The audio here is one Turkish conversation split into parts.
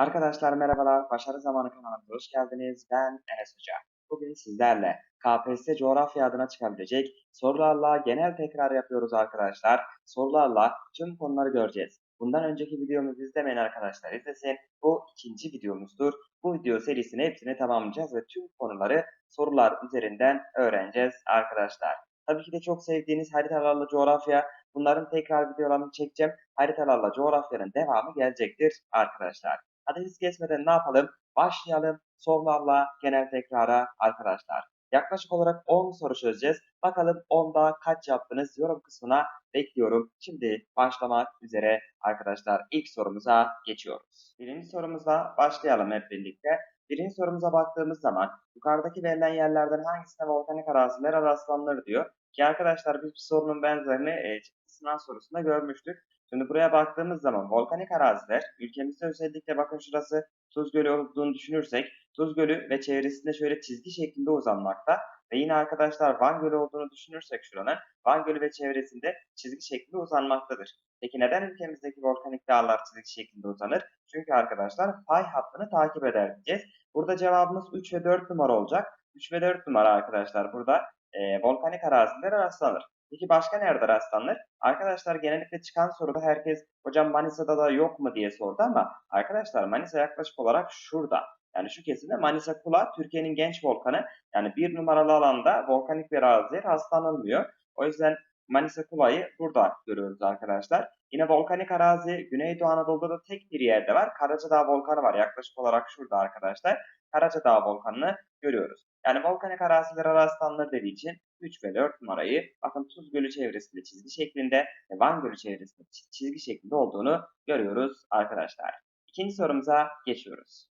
Arkadaşlar merhabalar, Başarı Zamanı kanalımıza hoş geldiniz. Ben Enes Hoca. Bugün sizlerle KPSS coğrafya adına çıkabilecek sorularla genel tekrar yapıyoruz arkadaşlar. Sorularla tüm konuları göreceğiz. Bundan önceki videomuzu izlemeyen arkadaşlar izlesin. Bu ikinci videomuzdur. Bu video serisini hepsini tamamlayacağız ve tüm konuları sorular üzerinden öğreneceğiz arkadaşlar. Tabii ki de çok sevdiğiniz haritalarla coğrafya, bunların tekrar videolarını çekeceğim. Haritalarla coğrafyanın devamı gelecektir arkadaşlar. Hadi hız kesmeden ne yapalım? Başlayalım sorularla genel tekrara arkadaşlar. Yaklaşık olarak 10 soru çözeceğiz. Bakalım 10'da kaç yaptınız yorum kısmına bekliyorum. Şimdi başlamak üzere arkadaşlar ilk sorumuza geçiyoruz. Birinci sorumuzla başlayalım hep birlikte. Birinci sorumuza baktığımız zaman yukarıdaki verilen yerlerden hangisine volkanik araziler rastlanır diyor. Ki arkadaşlar biz bir sorunun benzerini e, sınav sorusunda görmüştük. Şimdi buraya baktığımız zaman volkanik araziler ülkemizde özellikle bakın şurası Tuz Gölü olduğunu düşünürsek Tuz Gölü ve çevresinde şöyle çizgi şeklinde uzanmakta. Ve yine arkadaşlar Van Gölü olduğunu düşünürsek şuranın Van Gölü ve çevresinde çizgi şeklinde uzanmaktadır. Peki neden ülkemizdeki volkanik dağlar çizgi şeklinde uzanır? Çünkü arkadaşlar fay hattını takip eder diyeceğiz. Burada cevabımız 3 ve 4 numara olacak. 3 ve 4 numara arkadaşlar burada e, volkanik arazilere rastlanır. Peki başka nerede rastlanır? Arkadaşlar genellikle çıkan soruda herkes hocam Manisa'da da yok mu diye sordu ama arkadaşlar Manisa yaklaşık olarak şurada. Yani şu kesimde Manisa Kula Türkiye'nin genç volkanı. Yani bir numaralı alanda volkanik bir araziye rastlanılmıyor. O yüzden Manisa Kula'yı burada görüyoruz arkadaşlar. Yine volkanik arazi Güneydoğu Anadolu'da da tek bir yerde var. Karacadağ volkanı var yaklaşık olarak şurada arkadaşlar. Karacadağ volkanını görüyoruz. Yani volkanik araziler rastlanır dediği için 3 ve 4 numarayı bakın Tuz Gölü çevresinde çizgi şeklinde ve Van Gölü çevresinde çizgi şeklinde olduğunu görüyoruz arkadaşlar. İkinci sorumuza geçiyoruz.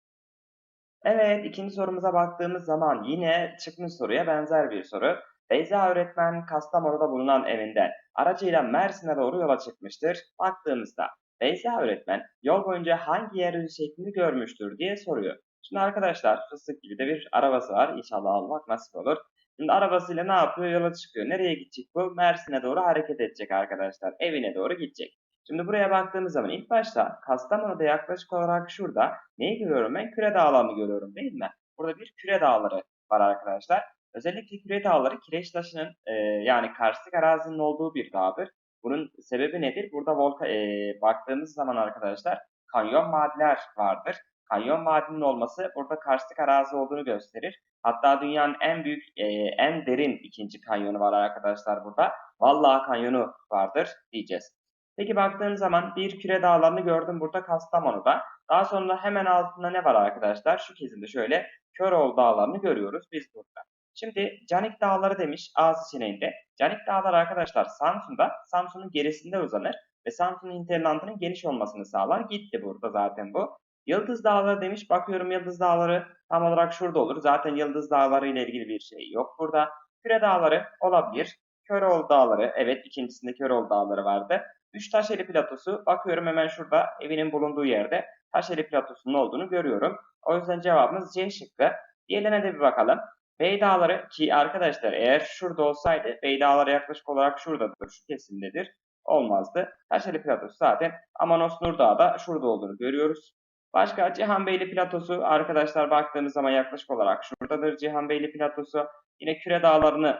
Evet ikinci sorumuza baktığımız zaman yine çıkmış soruya benzer bir soru. Beyza öğretmen Kastamonu'da bulunan evinden aracıyla Mersin'e doğru yola çıkmıştır. Baktığımızda Beyza öğretmen yol boyunca hangi yeryüzü şeklini görmüştür diye soruyor. Şimdi arkadaşlar fıstık gibi de bir arabası var. İnşallah almak nasip olur. Şimdi arabasıyla ne yapıyor? Yola çıkıyor. Nereye gidecek bu? Mersin'e doğru hareket edecek arkadaşlar. Evine doğru gidecek. Şimdi buraya baktığımız zaman ilk başta Kastamonu'da yaklaşık olarak şurada neyi görüyorum ben? Küre dağlarını görüyorum değil mi? Burada bir küre dağları var arkadaşlar. Özellikle küre dağları kireç taşının e, yani karstik arazinin olduğu bir dağdır. Bunun sebebi nedir? Burada volka, e, baktığımız zaman arkadaşlar kanyon vadiler vardır. Kanyon vadinin olması burada karstik arazi olduğunu gösterir. Hatta dünyanın en büyük, e, en derin ikinci kanyonu var arkadaşlar burada. Vallahi kanyonu vardır diyeceğiz. Peki baktığınız zaman bir küre dağlarını gördüm burada Kastamonu'da. Daha sonra hemen altında ne var arkadaşlar? Şu kesimde şöyle Köroğlu dağlarını görüyoruz biz burada. Şimdi Canik Dağları demiş A seçeneğinde. Canik Dağları arkadaşlar Samsun'da, Samsun'un gerisinde uzanır ve Samsun'un hinterlandının geniş olmasını sağlar. Gitti burada zaten bu. Yıldız Dağları demiş. Bakıyorum Yıldız Dağları tam olarak şurada olur. Zaten Yıldız Dağları ile ilgili bir şey yok burada. Küre Dağları olabilir. Köroğlu Dağları. Evet ikincisinde Köroğlu Dağları vardı. Üç Taşeli Platosu. Bakıyorum hemen şurada evinin bulunduğu yerde Taşeli Platosu'nun olduğunu görüyorum. O yüzden cevabımız C şıkkı. Diğerlerine de bir bakalım. Bey Dağları ki arkadaşlar eğer şurada olsaydı Bey Dağları yaklaşık olarak şuradadır. Şu kesimdedir. Olmazdı. Taşeli Platosu zaten Amanos Nur Dağı da şurada olduğunu görüyoruz. Başka Cihanbeyli Platosu arkadaşlar baktığımız zaman yaklaşık olarak şuradadır Cihanbeyli Platosu. Yine Küre Dağları'nı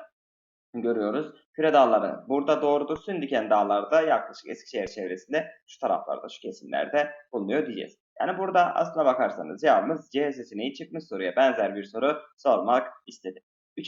görüyoruz. Küre Dağları burada doğrudur. Sündiken Dağları da yaklaşık Eskişehir çevresinde şu taraflarda şu kesimlerde bulunuyor diyeceğiz. Yani burada aslına bakarsanız cevabımız C seçeneği çıkmış soruya benzer bir soru sormak istedim. Üç...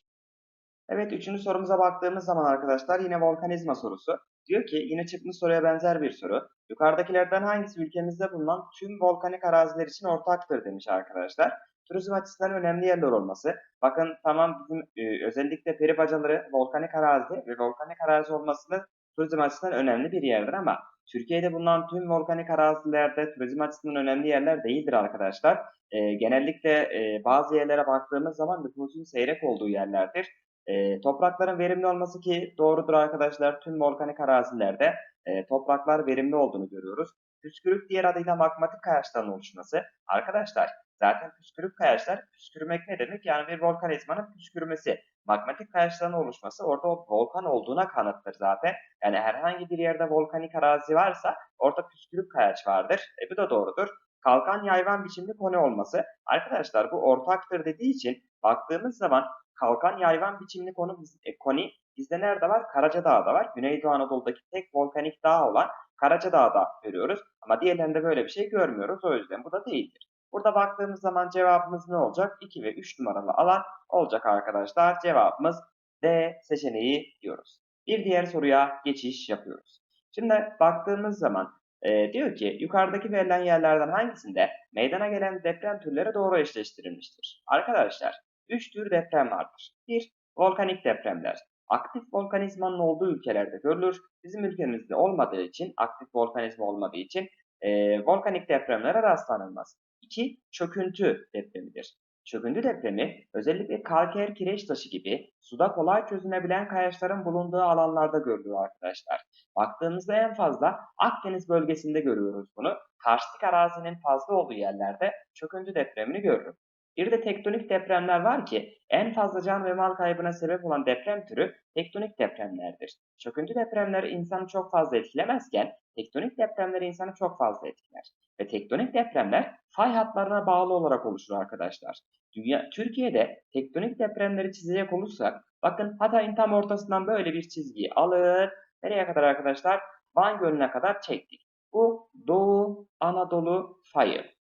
Evet üçüncü sorumuza baktığımız zaman arkadaşlar yine volkanizma sorusu. Diyor ki yine çıkmış soruya benzer bir soru. Yukarıdakilerden hangisi ülkemizde bulunan tüm volkanik araziler için ortaktır demiş arkadaşlar. Turizm açısından önemli yerler olması. Bakın tamam bizim e, özellikle peri bacaları volkanik arazi ve volkanik arazi olması da turizm açısından önemli bir yerdir ama Türkiye'de bulunan tüm volkanik arazilerde turizm açısından önemli yerler değildir arkadaşlar. E, genellikle e, bazı yerlere baktığımız zaman nüfusun seyrek olduğu yerlerdir. E, toprakların verimli olması ki doğrudur arkadaşlar tüm volkanik arazilerde e, topraklar verimli olduğunu görüyoruz. Püskürük diğer adıyla magmatik kayaçların oluşması. Arkadaşlar zaten püskürük kayaçlar, püskürmek ne demek? Yani bir volkanizmanın püskürmesi. Magmatik kayaçların oluşması orada o volkan olduğuna kanıttır zaten. Yani herhangi bir yerde volkanik arazi varsa orada püskürük kayaç vardır. E bu da doğrudur. kalkan yayvan biçimli koni olması. Arkadaşlar bu ortaktır dediği için baktığımız zaman kalkan yayvan biçimli konu, e, koni bizde nerede var? Karacadağ'da var. Güneydoğu Anadolu'daki tek volkanik dağ olan Karacadağ'da görüyoruz. Ama diğerlerinde böyle bir şey görmüyoruz. O yüzden bu da değildir. Burada baktığımız zaman cevabımız ne olacak? 2 ve 3 numaralı alan olacak arkadaşlar. Cevabımız D seçeneği diyoruz. Bir diğer soruya geçiş yapıyoruz. Şimdi baktığımız zaman e, diyor ki yukarıdaki verilen yerlerden hangisinde meydana gelen deprem türleri doğru eşleştirilmiştir? Arkadaşlar 3 tür deprem vardır. 1. Volkanik depremler. Aktif volkanizmanın olduğu ülkelerde görülür. Bizim ülkemizde olmadığı için, aktif volkanizma olmadığı için e, volkanik depremlere rastlanılmaz. 2. Çöküntü depremidir. Çöküntü depremi özellikle kalker kireç taşı gibi suda kolay çözünebilen kayaçların bulunduğu alanlarda görülüyor arkadaşlar. Baktığımızda en fazla Akdeniz bölgesinde görüyoruz bunu. Karstik arazinin fazla olduğu yerlerde çöküntü depremini görürüz. Bir de tektonik depremler var ki en fazla can ve mal kaybına sebep olan deprem türü tektonik depremlerdir. Çöküntü depremleri insanı çok fazla etkilemezken tektonik depremler insanı çok fazla etkiler. Ve tektonik depremler fay hatlarına bağlı olarak oluşur arkadaşlar. Dünya, Türkiye'de tektonik depremleri çizecek olursak bakın Hatay'ın tam ortasından böyle bir çizgiyi alır. Nereye kadar arkadaşlar? Van Gölü'ne kadar çektik. Bu Doğu Anadolu fayı.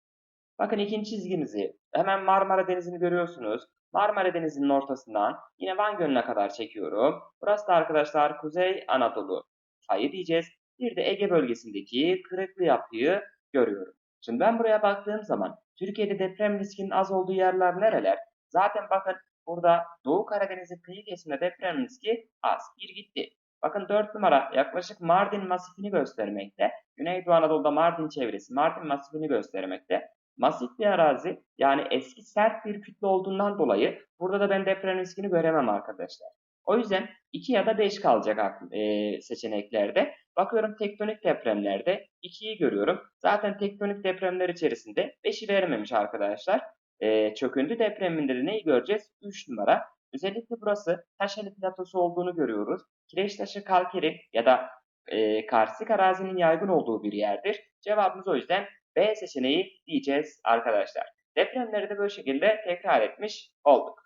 Bakın ikinci çizgimizi hemen Marmara Denizi'ni görüyorsunuz. Marmara Denizi'nin ortasından yine Van Gölü'ne kadar çekiyorum. Burası da arkadaşlar Kuzey Anadolu fayı diyeceğiz. Bir de Ege bölgesindeki kırıklı yapıyı görüyorum. Şimdi ben buraya baktığım zaman Türkiye'de deprem riskinin az olduğu yerler nereler? Zaten bakın burada Doğu Karadeniz'in kıyı kesiminde deprem riski az. Bir gitti. Bakın 4 numara yaklaşık Mardin masifini göstermekte. Güneydoğu Anadolu'da Mardin çevresi Mardin masifini göstermekte. Masif bir arazi yani eski sert bir kütle olduğundan dolayı burada da ben deprem riskini göremem arkadaşlar. O yüzden 2 ya da 5 kalacak e, seçeneklerde. Bakıyorum tektonik depremlerde 2'yi görüyorum. Zaten tektonik depremler içerisinde 5'i vermemiş arkadaşlar. E, çöküntü depreminde de neyi göreceğiz? 3 numara. Özellikle burası Taşeli platosu olduğunu görüyoruz. Kireç taşı kalkeri ya da e, karstik arazinin yaygın olduğu bir yerdir. Cevabımız o yüzden B seçeneği diyeceğiz arkadaşlar. Depremleri de böyle şekilde tekrar etmiş olduk.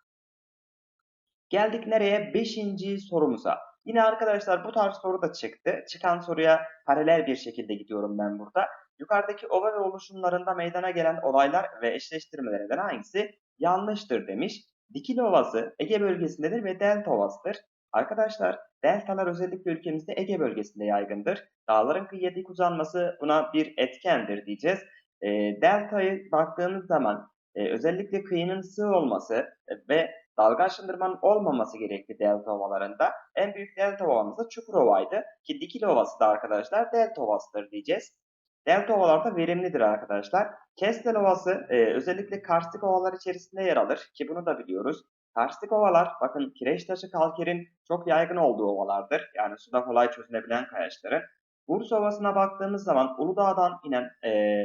Geldik nereye? Beşinci sorumuza. Yine arkadaşlar bu tarz soru da çıktı. Çıkan soruya paralel bir şekilde gidiyorum ben burada. Yukarıdaki ova ve oluşumlarında meydana gelen olaylar ve eşleştirmelerinden hangisi yanlıştır demiş. Dikili Ovası Ege bölgesindedir ve Delta Ovası'dır. Arkadaşlar deltalar özellikle ülkemizde Ege bölgesinde yaygındır. Dağların kıyıya uzanması buna bir etkendir diyeceğiz. E, delta'yı baktığımız zaman e, özellikle kıyının sığ olması e, ve dalga aşındırmanın olmaması gerekli delta ovalarında. En büyük delta ovamız da Çukurova'ydı ki Dikili Ovası da arkadaşlar delta ovasıdır diyeceğiz. Delta ovalar da verimlidir arkadaşlar. Kestel Ovası e, özellikle karstik ovalar içerisinde yer alır ki bunu da biliyoruz. Karstik ovalar bakın kireç taşı kalkerin çok yaygın olduğu ovalardır. Yani suda kolay çözülebilen kayaçları. Bursa Ovası'na baktığımız zaman Uludağ'dan inen e,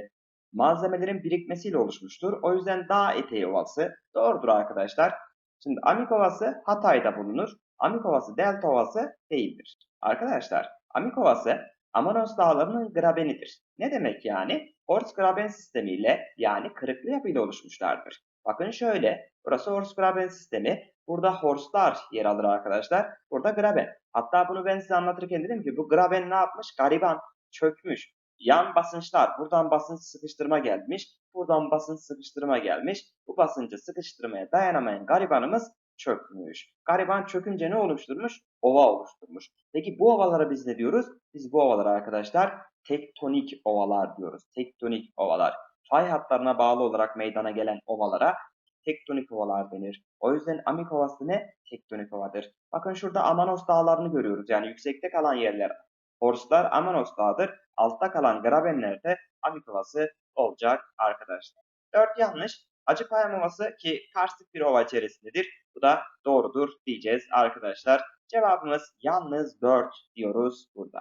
malzemelerin birikmesiyle oluşmuştur. O yüzden dağ eteği ovası doğrudur arkadaşlar. Şimdi Amik Ovası Hatay'da bulunur. Amik Ovası Delta Ovası değildir. Arkadaşlar Amik Ovası Amanos Dağları'nın grabenidir. Ne demek yani? Horst graben sistemiyle yani kırıklı yapıyla oluşmuşlardır. Bakın şöyle, burası Horst graben sistemi. Burada Horstlar yer alır arkadaşlar. Burada graben. Hatta bunu ben size anlatırken dedim ki bu graben ne yapmış? Gariban, çökmüş. Yan basınçlar, buradan basınç sıkıştırma gelmiş. Buradan basınç sıkıştırma gelmiş. Bu basıncı sıkıştırmaya dayanamayan garibanımız çökmüş. Gariban çökünce ne oluşturmuş? Ova oluşturmuş. Peki bu ovalara biz ne diyoruz? Biz bu ovalara arkadaşlar tektonik ovalar diyoruz. Tektonik ovalar. Fay hatlarına bağlı olarak meydana gelen ovalara tektonik ovalar denir. O yüzden Amik Ovası ne? Tektonik ovadır. Bakın şurada Amanos dağlarını görüyoruz. Yani yüksekte kalan yerler Horstlar Amanos dağıdır. Altta kalan Grabenler de Amik Ovası olacak arkadaşlar. 4 yanlış. Acıpayam Ovası ki karstik bir ova içerisindedir. Bu da doğrudur diyeceğiz arkadaşlar. Cevabımız yalnız 4 diyoruz burada.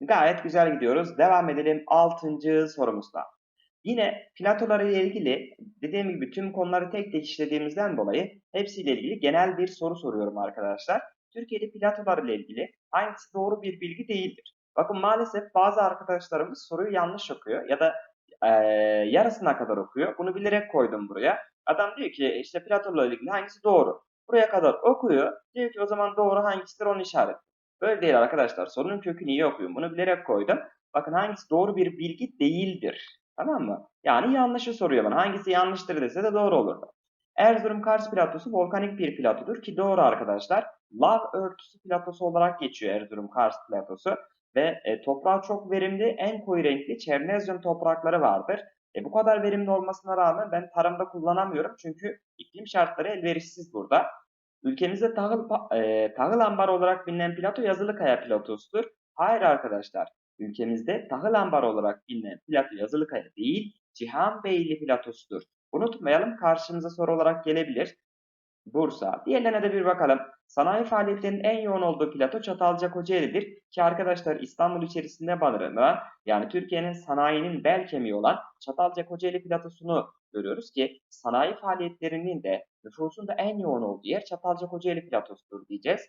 Gayet güzel gidiyoruz. Devam edelim 6. sorumuzda. Yine platoları ile ilgili dediğim gibi tüm konuları tek tek işlediğimizden dolayı hepsiyle ilgili genel bir soru soruyorum arkadaşlar. Türkiye'de platolar ile ilgili hangisi doğru bir bilgi değildir. Bakın maalesef bazı arkadaşlarımız soruyu yanlış okuyor ya da e, yarısına kadar okuyor. Bunu bilerek koydum buraya. Adam diyor ki işte Platon'la ilgili hangisi doğru? Buraya kadar okuyor. Diyor ki o zaman doğru hangisidir onu işaret. Böyle değil arkadaşlar. Sorunun kökünü iyi okuyun. Bunu bilerek koydum. Bakın hangisi doğru bir bilgi değildir. Tamam mı? Yani yanlışı soruyor bana. Hangisi yanlıştır dese de doğru olurdu. Erzurum Kars platosu volkanik bir platodur ki doğru arkadaşlar. Lav örtüsü platosu olarak geçiyor Erzurum Kars platosu ve e, toprağı çok verimli, en koyu renkli Çernezyum toprakları vardır. E, bu kadar verimli olmasına rağmen ben tarımda kullanamıyorum çünkü iklim şartları elverişsiz burada. Ülkemizde tahıl, e, tahıl ambarı olarak bilinen plato Yazılıkaya platosudur. Hayır arkadaşlar, ülkemizde tahıl ambarı olarak bilinen plato Yazılıkaya değil, Cihanbeyli platosudur. Unutmayalım karşımıza soru olarak gelebilir. Bursa. Diğerlerine de bir bakalım. Sanayi faaliyetlerinin en yoğun olduğu plato Çatalca Kocaeli'dir. Ki arkadaşlar İstanbul içerisinde barındıran yani Türkiye'nin sanayinin bel kemiği olan Çatalca Kocaeli platosunu görüyoruz ki sanayi faaliyetlerinin de nüfusun da en yoğun olduğu yer Çatalca Kocaeli platosudur diyeceğiz.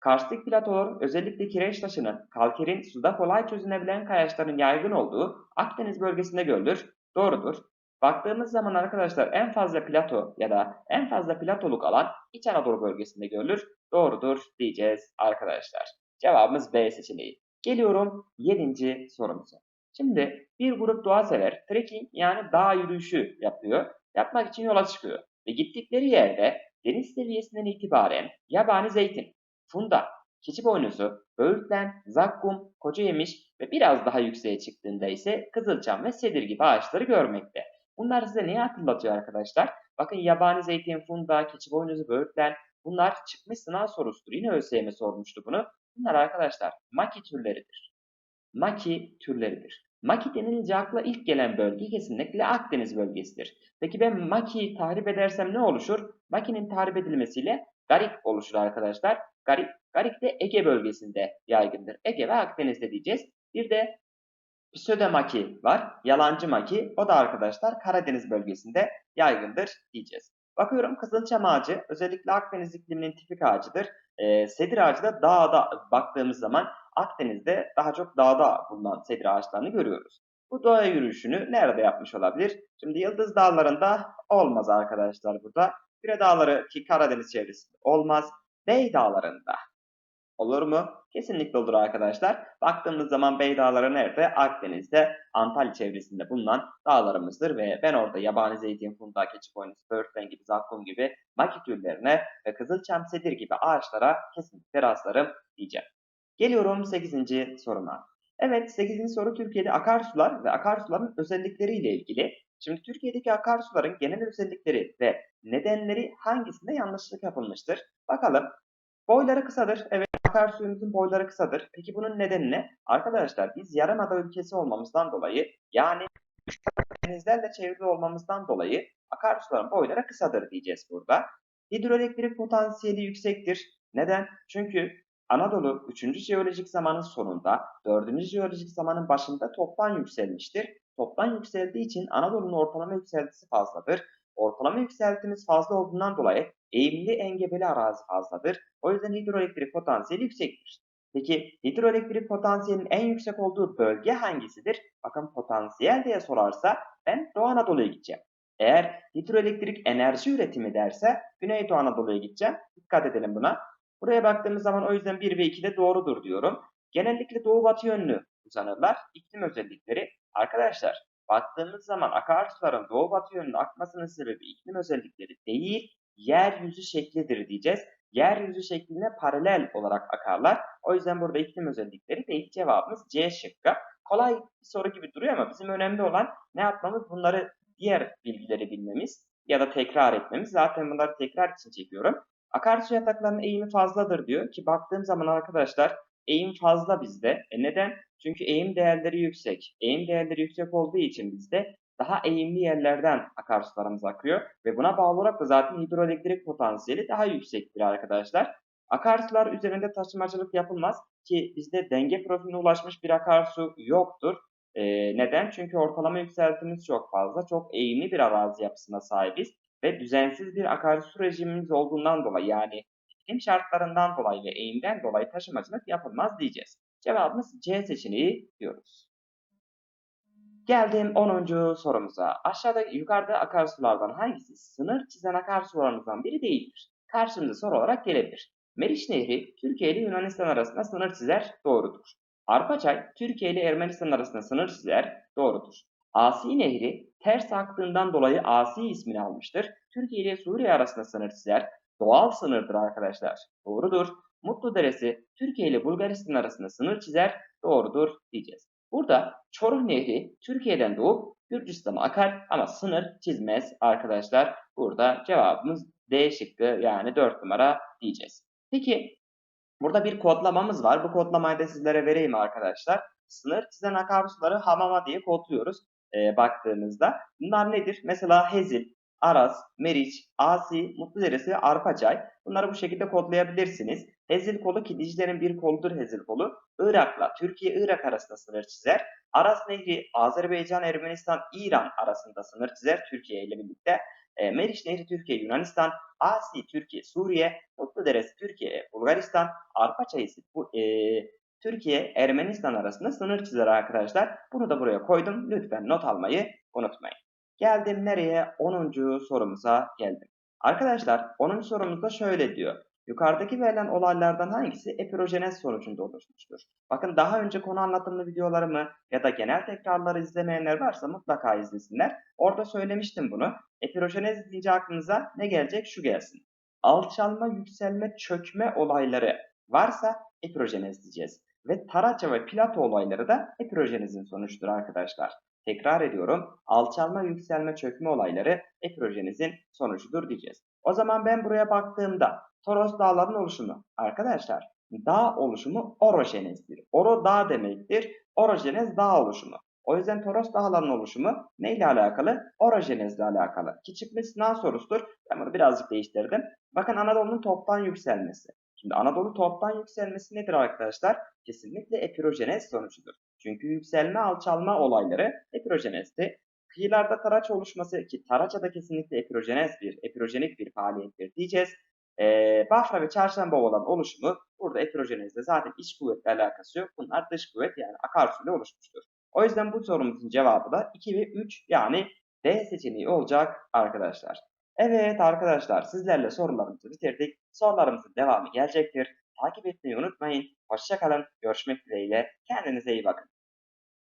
Karstik platolar özellikle kireç taşının, kalkerin suda kolay çözünebilen kayaçların yaygın olduğu Akdeniz bölgesinde görülür. Doğrudur. Baktığımız zaman arkadaşlar en fazla plato ya da en fazla platoluk alan İç Anadolu bölgesinde görülür. Doğrudur diyeceğiz arkadaşlar. Cevabımız B seçeneği. Geliyorum 7. sorumuza. Şimdi bir grup doğa sever trekking yani dağ yürüyüşü yapıyor. Yapmak için yola çıkıyor. Ve gittikleri yerde deniz seviyesinden itibaren yabani zeytin, funda, keçi boynuzu, böğürtlen, zakkum, koca yemiş ve biraz daha yükseğe çıktığında ise kızılçam ve sedir gibi ağaçları görmekte. Bunlar size neyi hatırlatıyor arkadaşlar? Bakın yabani zeytin, funda, keçi boynuzu, böğürtlen bunlar çıkmış sınav sorusudur. Yine ÖSYM sormuştu bunu. Bunlar arkadaşlar maki türleridir. Maki türleridir. Maki denilince akla ilk gelen bölge kesinlikle Akdeniz bölgesidir. Peki ben Maki'yi tahrip edersem ne oluşur? Maki'nin tahrip edilmesiyle Garik oluşur arkadaşlar. Garik, Garik de Ege bölgesinde yaygındır. Ege ve Akdeniz'de diyeceğiz. Bir de Pseudomaki var. Yalancı maki. O da arkadaşlar Karadeniz bölgesinde yaygındır diyeceğiz. Bakıyorum kızılçam ağacı özellikle Akdeniz ikliminin tipik ağacıdır. Ee, sedir ağacı da dağda baktığımız zaman Akdeniz'de daha çok dağda bulunan sedir ağaçlarını görüyoruz. Bu doğa yürüyüşünü nerede yapmış olabilir? Şimdi Yıldız Dağları'nda olmaz arkadaşlar burada. Pire Dağları ki Karadeniz çevresinde olmaz. Bey Dağları'nda Olur mu? Kesinlikle olur arkadaşlar. Baktığımız zaman Bey Dağları nerede? Akdeniz'de, Antalya çevresinde bulunan dağlarımızdır ve ben orada yabani zeytin, funda, keçi boynuzu, böğürtlen gibi, zakkum gibi maki türlerine ve kızılçam sedir gibi ağaçlara kesinlikle rastlarım diyeceğim. Geliyorum 8. soruma. Evet 8. soru Türkiye'de akarsular ve akarsuların özellikleriyle ilgili. Şimdi Türkiye'deki akarsuların genel özellikleri ve nedenleri hangisinde yanlışlık yapılmıştır? Bakalım. Boyları kısadır. Evet akarsuyumuzun boyları kısadır. Peki bunun nedeni ne? Arkadaşlar biz yarımada ülkesi olmamızdan dolayı yani denizlerle çevrili olmamızdan dolayı akarsuların boyları kısadır diyeceğiz burada. Hidroelektrik potansiyeli yüksektir. Neden? Çünkü Anadolu 3. jeolojik zamanın sonunda 4. jeolojik zamanın başında toptan yükselmiştir. Toptan yükseldiği için Anadolu'nun ortalama yükseltisi fazladır. Ortalama yükseltimiz fazla olduğundan dolayı eğimli engebeli arazi fazladır. O yüzden hidroelektrik potansiyeli yüksektir. Peki hidroelektrik potansiyelinin en yüksek olduğu bölge hangisidir? Bakın potansiyel diye sorarsa ben Doğu Anadolu'ya gideceğim. Eğer hidroelektrik enerji üretimi derse Güneydoğu Anadolu'ya gideceğim. Dikkat edelim buna. Buraya baktığımız zaman o yüzden 1 ve 2 de doğrudur diyorum. Genellikle doğu batı yönlü uzanırlar. İklim özellikleri. Arkadaşlar baktığımız zaman akarsuların doğu batı yönlü akmasının sebebi iklim özellikleri değil, yeryüzü şeklidir diyeceğiz. Yeryüzü şekline paralel olarak akarlar. O yüzden burada iklim özellikleri değil. Cevabımız C şıkkı. Kolay bir soru gibi duruyor ama bizim önemli olan ne yapmamız? Bunları diğer bilgileri bilmemiz ya da tekrar etmemiz. Zaten bunları tekrar için çekiyorum. Akarsu yataklarının eğimi fazladır diyor ki baktığım zaman arkadaşlar eğim fazla bizde. E neden? Çünkü eğim değerleri yüksek. Eğim değerleri yüksek olduğu için bizde daha eğimli yerlerden akarsularımız akıyor ve buna bağlı olarak da zaten hidroelektrik potansiyeli daha yüksektir arkadaşlar. Akarsular üzerinde taşımacılık yapılmaz ki bizde denge profiline ulaşmış bir akarsu yoktur. Ee, neden? Çünkü ortalama yükseltimiz çok fazla, çok eğimli bir arazi yapısına sahibiz ve düzensiz bir akarsu rejimimiz olduğundan dolayı yani iklim şartlarından dolayı ve eğimden dolayı taşımacılık yapılmaz diyeceğiz. Cevabımız C seçeneği diyoruz. Geldim 10. sorumuza. Aşağıda yukarıda akarsulardan hangisi sınır çizen akarsularımızdan biri değildir? Karşımıza soru olarak gelebilir. Meriç Nehri Türkiye ile Yunanistan arasında sınır çizer, doğrudur. Arpaçay Türkiye ile Ermenistan arasında sınır çizer, doğrudur. Asi Nehri ters aktığından dolayı Asi ismini almıştır. Türkiye ile Suriye arasında sınır doğal sınırdır arkadaşlar. Doğrudur. Mutlu Deresi Türkiye ile Bulgaristan arasında sınır çizer, doğrudur diyeceğiz. Burada Çoruh Nehri Türkiye'den doğup Gürcistan'a akar ama sınır çizmez arkadaşlar. Burada cevabımız D şıkkı yani 4 numara diyeceğiz. Peki burada bir kodlamamız var. Bu kodlamayı da sizlere vereyim arkadaşlar. Sınır çizen akarsuları hamama diye kodluyoruz e, baktığımızda. Bunlar nedir? Mesela Hezil, Aras, Meriç, Asi, Mutluderesi, Arpaçay. Bunları bu şekilde kodlayabilirsiniz. Hezil kolu ki Dicle'nin bir koludur Hezil kolu. Irak'la Türkiye-Irak arasında sınır çizer. Aras Nehri Azerbaycan, Ermenistan, İran arasında sınır çizer Türkiye ile birlikte. E, Meriç Nehri Türkiye, Yunanistan, Asi Türkiye, Suriye, Mutluderesi Türkiye, Bulgaristan, Arpaçay ise bu, e, Türkiye, Ermenistan arasında sınır çizer arkadaşlar. Bunu da buraya koydum. Lütfen not almayı unutmayın. Geldim nereye? 10. sorumuza geldim. Arkadaşlar 10. sorumuzda şöyle diyor. Yukarıdaki verilen olaylardan hangisi epirojenez sonucunda oluşmuştur? Bakın daha önce konu anlatımlı videolarımı ya da genel tekrarları izlemeyenler varsa mutlaka izlesinler. Orada söylemiştim bunu. Epirojenez deyince aklınıza ne gelecek? Şu gelsin. Alçalma, yükselme, çökme olayları varsa epirojenez diyeceğiz. Ve taraça ve plato olayları da epirojenezin sonuçtur arkadaşlar. Tekrar ediyorum. Alçalma, yükselme, çökme olayları epirojenezin sonucudur diyeceğiz. O zaman ben buraya baktığımda Toros dağların oluşumu arkadaşlar dağ oluşumu orojenezdir. Oro dağ demektir. Orojenez dağ oluşumu. O yüzden Toros dağlarının oluşumu neyle alakalı? Orojenezle alakalı. Ki çıkmış sınav sorusudur. Ben bunu birazcık değiştirdim. Bakın Anadolu'nun toptan yükselmesi. Şimdi Anadolu toptan yükselmesi nedir arkadaşlar? Kesinlikle epirojenez sonucudur. Çünkü yükselme alçalma olayları epirojenezdi. Kıyılarda taraç oluşması ki taraça da kesinlikle epirojenez bir, epirojenik bir faaliyettir diyeceğiz. Ee, Bafra ve çarşamba olan oluşumu burada epirojenezde zaten iç kuvvetle alakası yok. Bunlar dış kuvvet yani akarsuyla oluşmuştur. O yüzden bu sorumuzun cevabı da 2 ve 3 yani D seçeneği olacak arkadaşlar. Evet arkadaşlar sizlerle sorularımızı bitirdik. Sorularımızın devamı gelecektir. Takip etmeyi unutmayın. Hoşçakalın. Görüşmek dileğiyle. Kendinize iyi bakın.